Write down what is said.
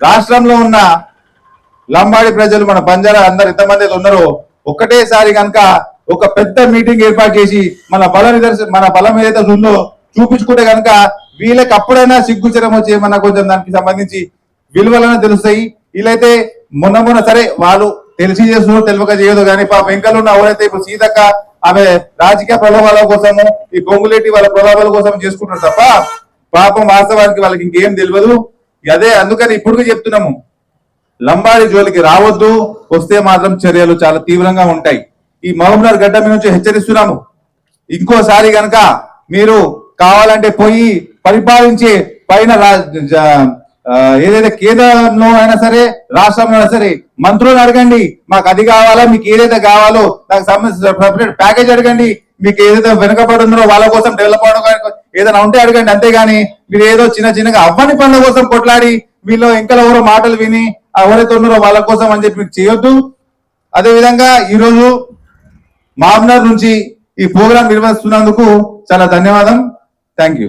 రాష్ట్రంలో ఉన్న లంబాడి ప్రజలు మన బంజారా అందరు ఎంతమంది అయితే ఉన్నారో ఒకటేసారి కనుక ఒక పెద్ద మీటింగ్ ఏర్పాటు చేసి మన బల మన బలం ఏదైతే ఉందో చూపించుకుంటే కనుక వీళ్ళకి అప్పుడైనా సిగ్గుచరం వచ్చి ఏమన్నా కొంచెం దానికి సంబంధించి విలువలను తెలుస్తాయి. వీళ్ళైతే మొన్న మొన్న సరే వాళ్ళు తెలిసి చేస్తున్నారు తెలియక చేయదు కానీ పాప వెంకలున్న ఎవరైతే ఇప్పుడు సీతక్క ఆమె రాజకీయ ప్రభావాల కోసము ఈ పొంగులేటి వాళ్ళ ప్రభావాల కోసం చేసుకుంటారు తప్ప పాపం వాస్తవానికి వాళ్ళకి ఇంకేం తెలియదు. అదే అందుకని ఇప్పుడు చెప్తున్నాము. లంబాడి జోలికి రావద్దు వస్తే మాత్రం చర్యలు చాలా తీవ్రంగా ఉంటాయి. ఈ మహబూబ్నగర్ గడ్డ మీద నుంచి హెచ్చరిస్తున్నాము. ఇంకోసారి గనక మీరు కావాలంటే పోయి పరిపాలించే పైన రా- జ- ఏదైతే కేంద్రంలో అయినా సరే రాష్ట్రంలో అయినా సరే మంత్రులను అడగండి. మాకు అది కావాలా మీకు ఏదైతే కావాలో నాకు సంబంధించిన ప్యాకేజ్ అడగండి. మీకు ఏదైతే వెనుకబడి ఉందో వాళ్ళ కోసం డెవలప్ అవడం ఏదైనా ఉంటే అడగండి అంతేగాని మీరు ఏదో చిన్న చిన్నగా అవ్వని పనుల కోసం కొట్లాడి వీళ్ళు ఇంకా ఎవరో మాటలు విని ఎవరైతే ఉన్నారో వాళ్ళ కోసం అని చెప్పి మీరు చేయొద్దు. అదేవిధంగా ఈరోజు మామ్నార్ నుంచి ఈ ప్రోగ్రాం నిర్వహిస్తున్నందుకు చాలా ధన్యవాదం. Thank you.